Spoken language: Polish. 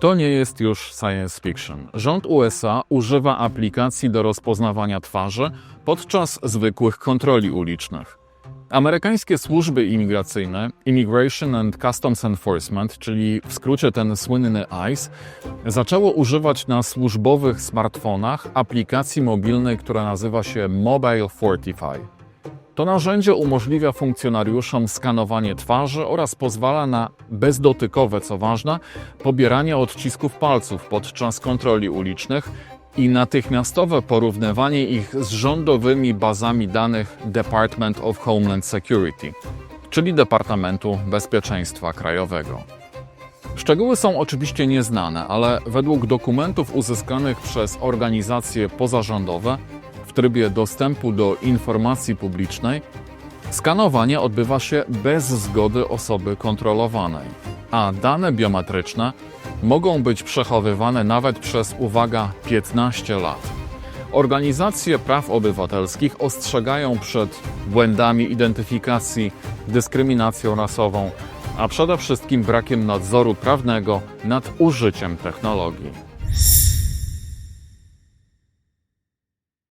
To nie jest już science fiction. Rząd USA używa aplikacji do rozpoznawania twarzy podczas zwykłych kontroli ulicznych. Amerykańskie służby imigracyjne, Immigration and Customs Enforcement, czyli w skrócie ten słynny ICE, zaczęło używać na służbowych smartfonach aplikacji mobilnej, która nazywa się Mobile Fortify. To narzędzie umożliwia funkcjonariuszom skanowanie twarzy oraz pozwala na bezdotykowe, co ważne, pobieranie odcisków palców podczas kontroli ulicznych i natychmiastowe porównywanie ich z rządowymi bazami danych Department of Homeland Security, czyli Departamentu Bezpieczeństwa Krajowego. Szczegóły są oczywiście nieznane, ale według dokumentów uzyskanych przez organizacje pozarządowe w trybie dostępu do informacji publicznej, skanowanie odbywa się bez zgody osoby kontrolowanej, a dane biometryczne mogą być przechowywane nawet przez, uwaga, 15 lat. Organizacje praw obywatelskich ostrzegają przed błędami identyfikacji, dyskryminacją rasową, a przede wszystkim brakiem nadzoru prawnego nad użyciem technologii.